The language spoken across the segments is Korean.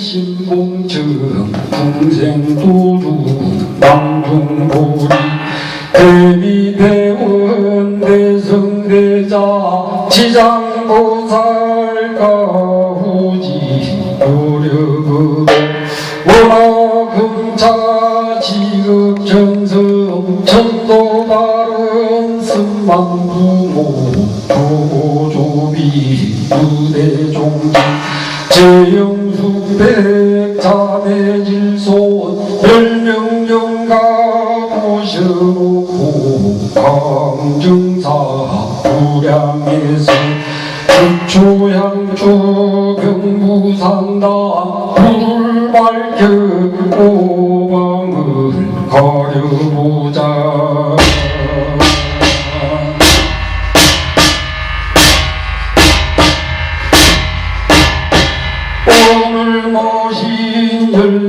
일신공증 풍생도루 망중보리 대비대원 대성대자 지장보살 가후지 노력으로 원화금차 지급전성 천도바른 승만부모 교조비 유대종지 제영수 백자매질손 열명령가 모셔놓고 강정사 부량에서 극초향초 병부상다 불을 밝혀 오방을 가려보자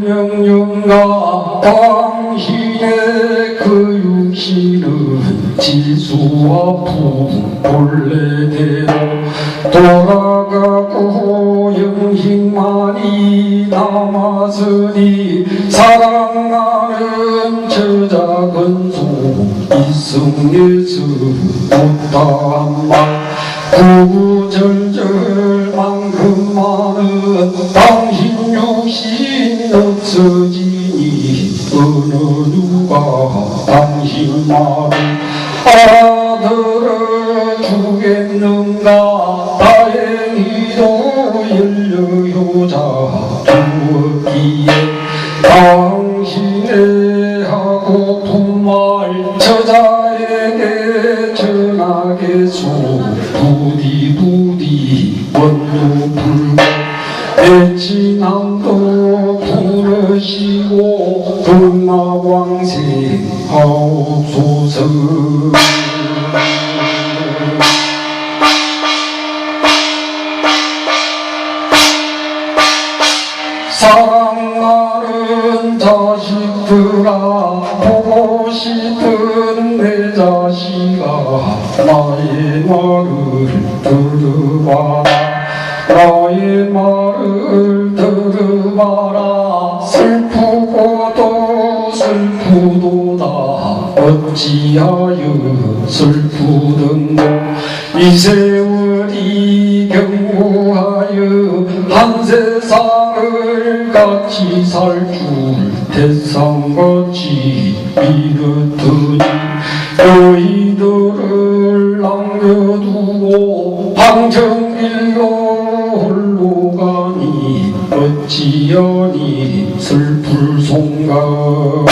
명령가 당신의 그 육신은 지수와 품 본래대로 돌아가고 영식만이 남았으니 사랑하는 저 작은 소 이승예수 못다한 말 구구절절만 큼 많은 당신 육신 없어지니 어느 누가 당신 말을 알아들어 주겠는가? 다행히도 열려요자 주었기에 당신의 하고픈 말 저자에게 전하겠소. 부디 부디 원루 불 고 배치남도 부르시고 동마왕생 하옵소서. 사랑하는 자식들아 보고 싶은 내 자식아 나의 말을 들어봐 라 나의 말을 들어봐라. 슬프고도 슬프도다. 어찌하여 슬프든고. 이 세월이 경고하여 한 세상을 같이 살줄 태상같이 믿었더니 너희들을 남겨두고 방정일로 홀로 가니 어찌하니 슬플 송가?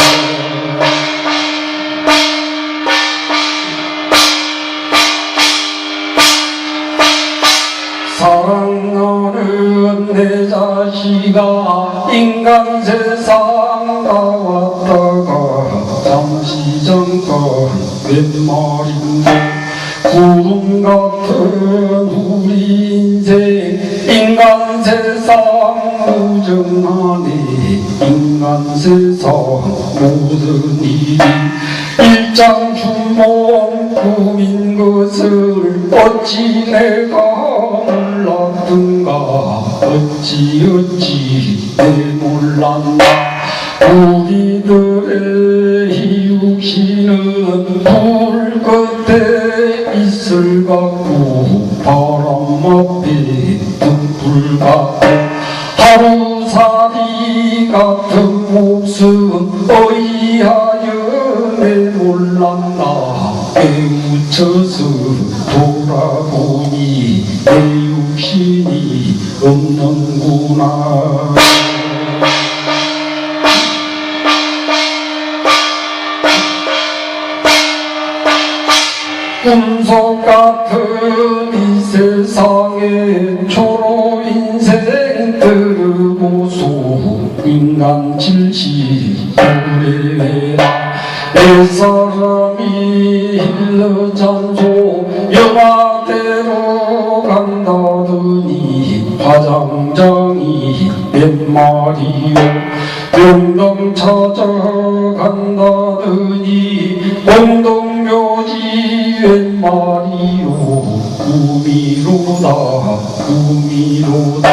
사랑하는 내 자식아 인간 세상 나왔다가 잠시 잠깐 웬 말인데 구름 같은 우리 인생 인간 세상 무정하네 인간 세상 모든 일이 일장 주몽 꿈인 것을 어찌 내가 몰랐던가? 어찌 어찌 내 몰랐나? 우리들의 희육신은 불 끝에 있을 같고 바람 앞에 등불 같고 하루살이 같은 목숨 어이하여 내 몰랐나 깨우쳐서 돌아보니 내 육신이 없는구나 꿈속 같은 이 세상에 초로 인생 들고소 인간 질시 오래라 내 사람이 흘러잔소 영화대로 간다더니 화장장이 몇 마리요? 병동 찾아간다더니 공동묘지 웬 말이요 꿈이로다 꿈이로다.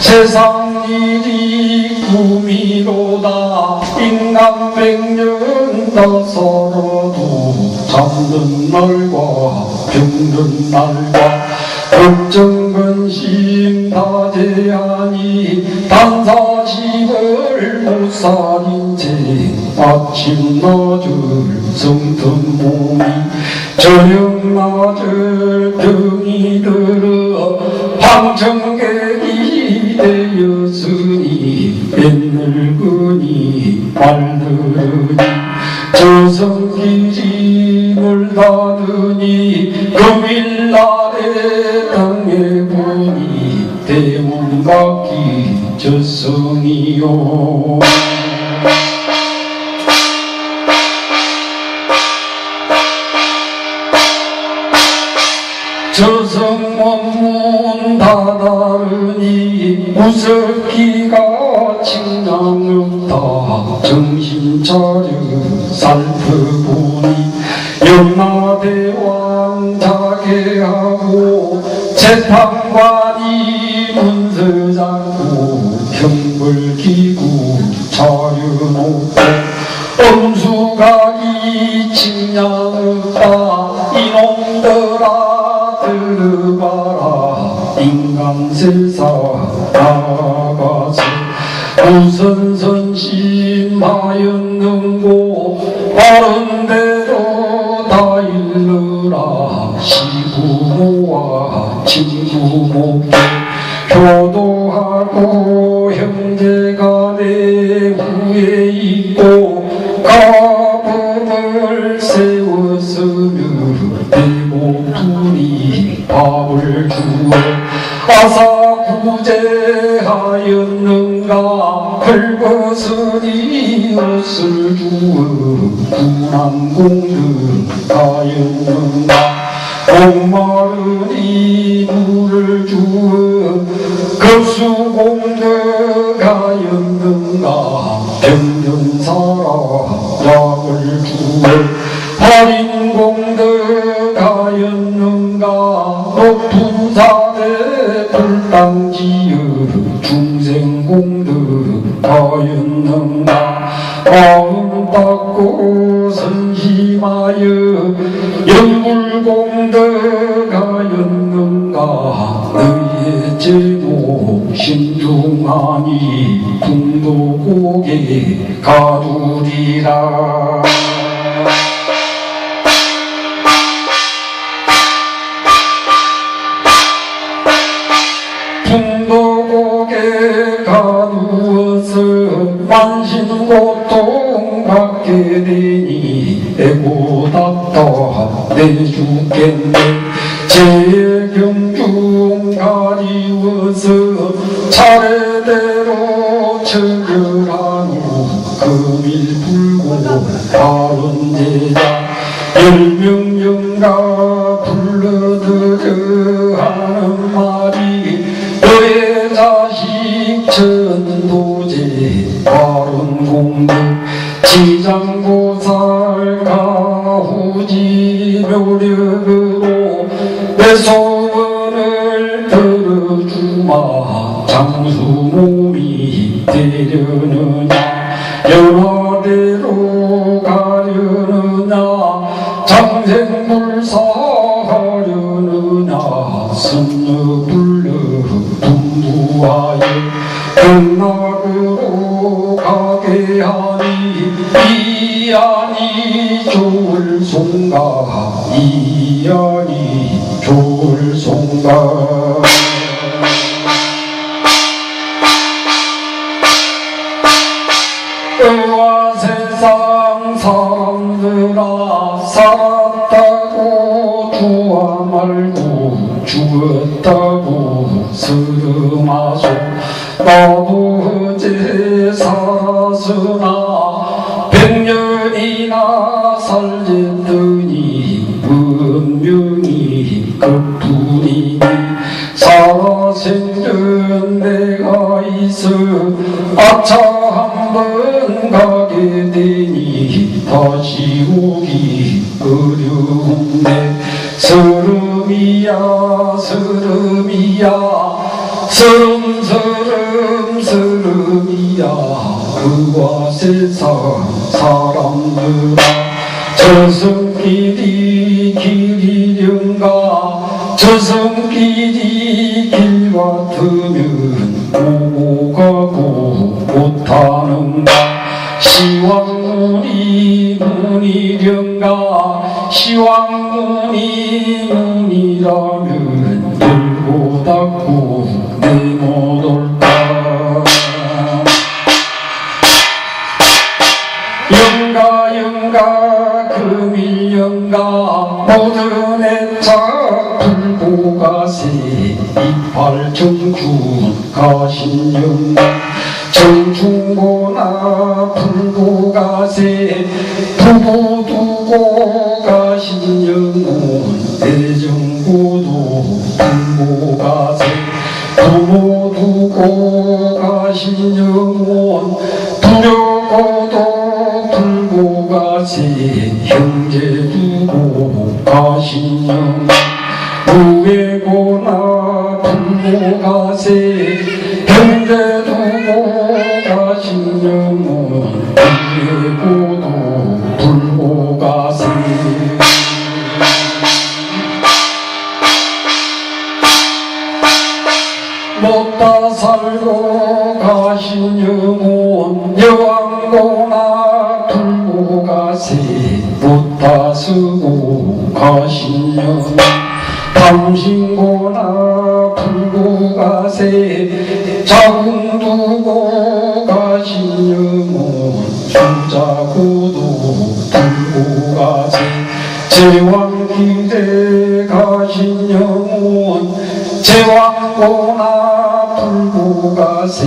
세상 일이 꿈이로다. 인간 백년 다 살아도 잠든 날과 병든 날과 걱정 근심 다 제하니 단사십을 못 살인 채 아침 낮을 성든 몸이 저녁 낮을 병이 들어 방청객이 되었으니 말들으니 저성길이 물 닫으니 금일날에 땅에 보니 대문 밖이 저성이요 무섭기가 칭량없다 정신 차려 살펴보니 연마대왕 자개하고 재판관이 문서장고 형벌기구 차려놓고 엄수각이 칭량없다 이놈들아 들어가라 인간 세상 나가서 무슨 선심하였는고 바른 대로 다 일러라 시부모와 친부모께 효도하고 형제간에 후에 있고 가범을 세웠으며 대모둘이 밥을 주어 아사구제하였는가? 긁었으니 옷을 주어 군한 공덕하였는가? 목마르니 물을 주어 급수공덕하였는가? 병든사라 약을 주어 공덕하였는가 마음 닦고 선심하여 영불 공덕하였는가. 너희의 제목 신중하니 궁도 고개 가두리라. 풍도고개 가누어서 만신 고통 받게 되니 애고답다. 내 죽겠네 제 경중 가리워서 차례대로 처결한 후 금일 불고 바른 제자 열명영가 소원을 들어주마. 장수 몸이 되려느냐? 연화대로 가려느냐? 장생불사 하려느냐? 선녀 불러 분부하여 극락으로 가게 하니 이 안이 좋을 송가 이 안이 좋을 송가 의와 세상 사람들아 살았다고 주와 말고 죽었다고 스름하소. 나도 어제 살았으나 백년이나 살렸 뿐이니 살아생전 내가 있어 아차 한번 가게 되니 다시 오기 어려운데 서름이야 서름이야 서름 서름 서름이야. 그와 세상 사람들아 저승길이 길이련가 저승길이 길 같으면 오고 가고 못하는가? 시왕문이 문이련가? 시왕문이 문이라면 열고 닫고 가신 영가 정중고나 풀고 가세. 부부 두고 가신 영혼 대정고도 풀고 가세. 부모 두고 가신 영혼 두려고도 풀고 가세. 형제 두고 가신 영혼 무외고나 두고 가신 영혼 무외고도 풀고 가세. 못다 살고 가신 영혼 여왕고나 풀고 가세. 못다 쓰고 가신 영혼 당신고나 풀고 가세 자궁 두고 가신 영혼 주자고도 풀고 가세. 제왕길에 가신 영혼 제왕고나 풀고 가세.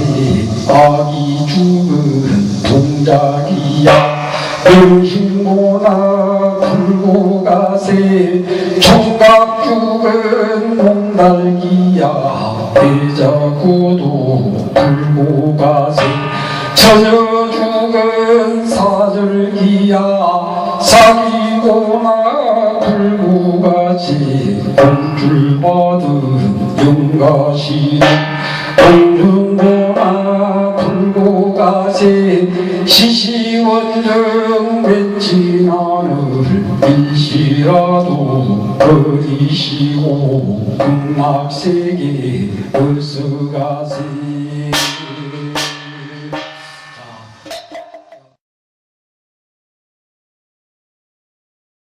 아기 죽은 동작이야. 명신고나 풀고 가세 죽은 몽달기야 배자고도 풀고 가세. 처녀 죽은 사절기야 사기고나 풀고 가지. 공줄 받은 영가시는 공중고나 풀고 가세. 시시원정 맺힌 하늘 일시라도 버리시고 음악세계 벌써 가세